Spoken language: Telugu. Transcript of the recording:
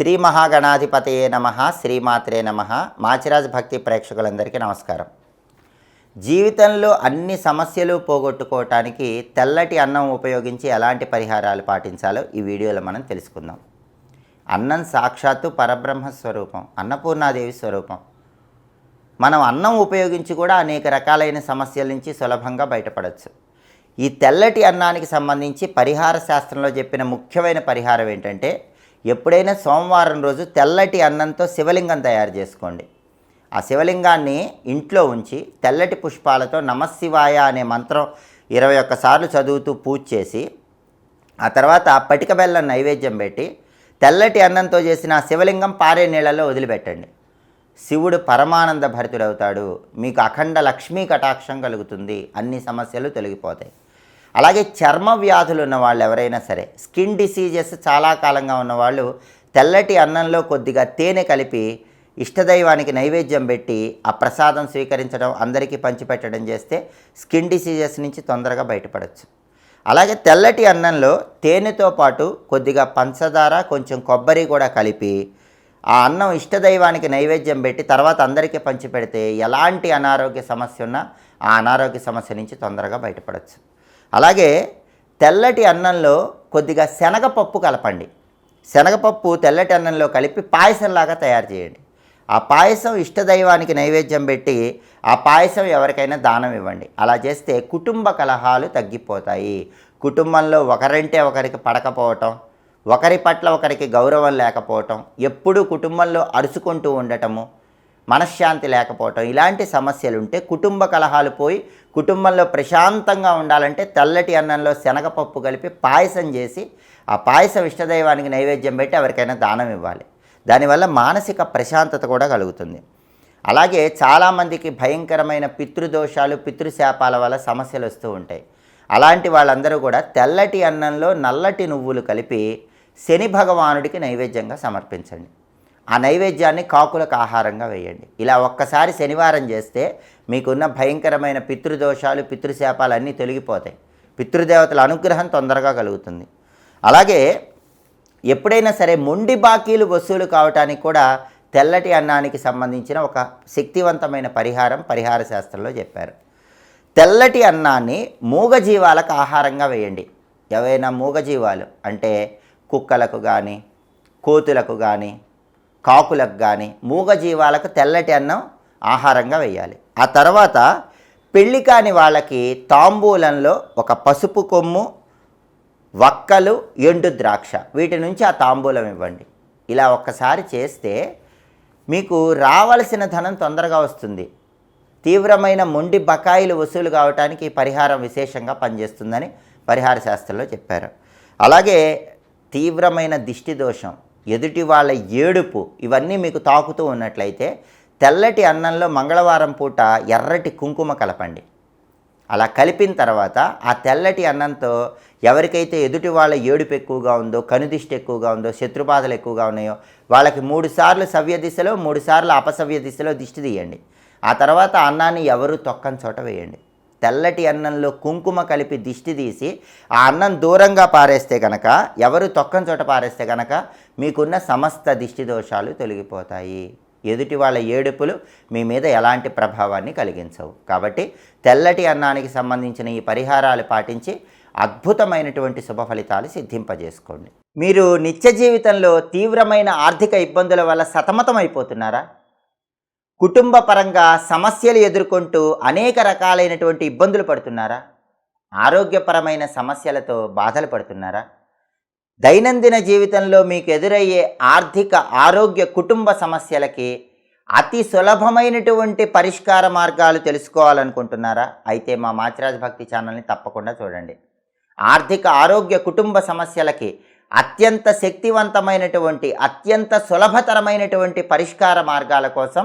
శ్రీ మహాగణాధిపతయే నమ శ్రీమాత్రే నమ. మాచిరాజ్ భక్తి ప్రేక్షకులందరికీ నమస్కారం. జీవితంలో అన్ని సమస్యలు పోగొట్టుకోవటానికి తెల్లటి అన్నం ఉపయోగించి ఎలాంటి పరిహారాలు పాటించాలో ఈ వీడియోలో మనం తెలుసుకుందాం. అన్నం సాక్షాత్తు పరబ్రహ్మ స్వరూపం అన్నపూర్ణాదేవి స్వరూపం. మనం అన్నం ఉపయోగించి కూడా అనేక రకాలైన సమస్యల నుంచి సులభంగా బయటపడవచ్చు ఈ తెల్లటి అన్నానికి సంబంధించి పరిహార శాస్త్రంలో చెప్పిన ముఖ్యమైన పరిహారం ఏంటంటే ఎప్పుడైనా సోమవారం రోజు తెల్లటి అన్నంతో శివలింగం తయారు చేసుకోండి. ఆ శివలింగాన్ని ఇంట్లో ఉంచి తెల్లటి పుష్పాలతో నమశివాయ అనే మంత్రం ఇరవై ఒక్కసార్లు చదువుతూ పూజ చేసి ఆ తర్వాత పటిక బెల్లం నైవేద్యం పెట్టి తెల్లటి అన్నంతో చేసిన ఆ శివలింగం పారే నీళ్ళలో వదిలిపెట్టండి. శివుడు పరమానంద భరితుడవుతాడు. మీకు అఖండ లక్ష్మీ కటాక్షం కలుగుతుంది. అన్ని సమస్యలు తొలగిపోతాయి. అలాగే చర్మ వ్యాధులు ఉన్న వాళ్ళు ఎవరైనా సరే స్కిన్ డిసీజెస్ చాలా కాలంగా ఉన్నవాళ్ళు తెల్లటి అన్నంలో కొద్దిగా తేనె కలిపి ఇష్టదైవానికి నైవేద్యం పెట్టి ఆ ప్రసాదం స్వీకరించడం అందరికీ పంచిపెట్టడం చేస్తే స్కిన్ డిసీజెస్ నుంచి తొందరగా బయటపడవచ్చు అలాగే తెల్లటి అన్నంలో తేనెతో పాటు కొద్దిగా పంచదార కొంచెం కొబ్బరి కూడా కలిపి ఆ అన్నం ఇష్టదైవానికి నైవేద్యం పెట్టి తర్వాత అందరికీ పంచిపెడితే ఎలాంటి అనారోగ్య సమస్య ఉన్నా ఆ అనారోగ్య సమస్య నుంచి తొందరగా బయటపడవచ్చు అలాగే తెల్లటి అన్నంలో కొద్దిగా శనగపప్పు కలపండి. శనగపప్పు తెల్లటి అన్నంలో కలిపి పాయసంలాగా తయారు చేయండి. ఆ పాయసం ఇష్టదైవానికి నైవేద్యం పెట్టి ఆ పాయసం ఎవరికైనా దానం ఇవ్వండి. అలా చేస్తే కుటుంబ కలహాలు తగ్గిపోతాయి. కుటుంబంలో ఒకరంటే ఒకరికి పడకపోవటం ఒకరి పట్ల ఒకరికి గౌరవం లేకపోవటం ఎప్పుడూ కుటుంబంలో అరుచుకుంటూ ఉండటము మనశ్శాంతి లేకపోవటం ఇలాంటి సమస్యలు ఉంటే కుటుంబ కలహాలు పోయి కుటుంబంలో ప్రశాంతంగా ఉండాలంటే తెల్లటి అన్నంలో శనగపప్పు కలిపి పాయసం చేసి ఆ పాయసం ఇష్టదైవానికి నైవేద్యం పెట్టి ఎవరికైనా దానం ఇవ్వాలి. దానివల్ల మానసిక ప్రశాంతత కూడా కలుగుతుంది. అలాగే చాలామందికి భయంకరమైన పితృదోషాలు పితృశాపాల వల్ల సమస్యలు వస్తూ ఉంటాయి. అలాంటి వాళ్ళందరూ కూడా తెల్లటి అన్నంలో నల్లటి నువ్వులు కలిపి శని భగవానుడికి నైవేద్యంగా సమర్పించండి. ఆ నైవేద్యాన్ని కాకులకు ఆహారంగా వేయండి. ఇలా ఒక్కసారి శనివారం చేస్తే మీకున్న భయంకరమైన పితృదోషాలు పితృశాపాలు అన్నీ తొలగిపోతాయి. పితృదేవతల అనుగ్రహం తొందరగా కలుగుతుంది. అలాగే ఎప్పుడైనా సరే మొండి బాకీలు వసూలు కావటానికి కూడా తెల్లటి అన్నానికి సంబంధించిన ఒక శక్తివంతమైన పరిహారం పరిహార శాస్త్రంలో చెప్పారు. తెల్లటి అన్నాన్ని మూగజీవాలకు ఆహారంగా వేయండి. ఏవైనా మూగజీవాలు అంటే కుక్కలకు కానీ కోతులకు కానీ కాకులకు కానీ మూగజీవాలకు తెల్లటి అన్నం ఆహారంగా వేయాలి ఆ తర్వాత పెళ్ళి కాని వాళ్ళకి తాంబూలంలో ఒక పసుపు కొమ్ము వక్కలు ఎండు ద్రాక్ష. వీటి నుంచి ఆ తాంబూలం ఇవ్వండి. ఇలా ఒక్కసారి చేస్తే మీకు రావలసిన ధనం తొందరగా వస్తుంది. తీవ్రమైన మొండి బకాయిలు వసూలు కావటానికి ఈ పరిహారం విశేషంగా పనిచేస్తుందని పరిహార శాస్త్రంలో చెప్పారు. అలాగే తీవ్రమైన దిష్టి దోషం ఎదుటి వాళ్ళ ఏడుపు ఇవన్నీ మీకు తాకుతూ ఉన్నట్లయితే తెల్లటి అన్నంలో మంగళవారం పూట ఎర్రటి కుంకుమ కలపండి. అలా కలిపిన తర్వాత ఆ తెల్లటి అన్నంతో ఎవరికైతే ఎదుటి వాళ్ళ ఏడుపు ఎక్కువగా ఉందో కనుదిష్టి ఎక్కువగా ఉందో శత్రుబాధలు ఎక్కువగా ఉన్నాయో వాళ్ళకి మూడు సార్లు సవ్య దిశలో మూడు సార్లు అపసవ్య దిశలో దిష్టి తీయండి. ఆ తర్వాత అన్నాన్ని ఎవరు తొక్కని చోట వేయండి. తెల్లటి అన్నంలో కుంకుమ కలిపి దిష్టి తీసి ఆ అన్నం దూరంగా పారేస్తే కనుక ఎవరు తొక్కని చోట పారేస్తే కనుక మీకున్న సమస్త దిష్టి దోషాలు తొలగిపోతాయి. ఎదుటి వాళ్ళ ఏడుపులు మీ మీద ఎలాంటి ప్రభావాన్ని కలిగించవు. కాబట్టి తెల్లటి అన్నానికి సంబంధించిన ఈ పరిహారాలు పాటించి అద్భుతమైనటువంటి శుభ ఫలితాలు సిద్ధింపజేసుకోండి. మీరు నిత్య జీవితంలో తీవ్రమైన ఆర్థిక ఇబ్బందుల వల్ల సతమతం అయిపోతున్నారా కుటుంబ పరంగా సమస్యలు ఎదుర్కొంటూ అనేక రకాలైనటువంటి ఇబ్బందులు పడుతున్నారా? ఆరోగ్యపరమైన సమస్యలతో బాధలు పడుతున్నారా? దైనందిన జీవితంలో మీకు ఎదురయ్యే ఆర్థిక ఆరోగ్య కుటుంబ సమస్యలకి అతి సులభమైనటువంటి పరిష్కార మార్గాలు తెలుసుకోవాలనుకుంటున్నారా? అయితే మా మాచిరాజ్ భక్తి ఛానల్ని తప్పకుండా చూడండి. ఆర్థిక ఆరోగ్య కుటుంబ సమస్యలకి అత్యంత శక్తివంతమైనటువంటి అత్యంత సులభతరమైనటువంటి పరిష్కార మార్గాల కోసం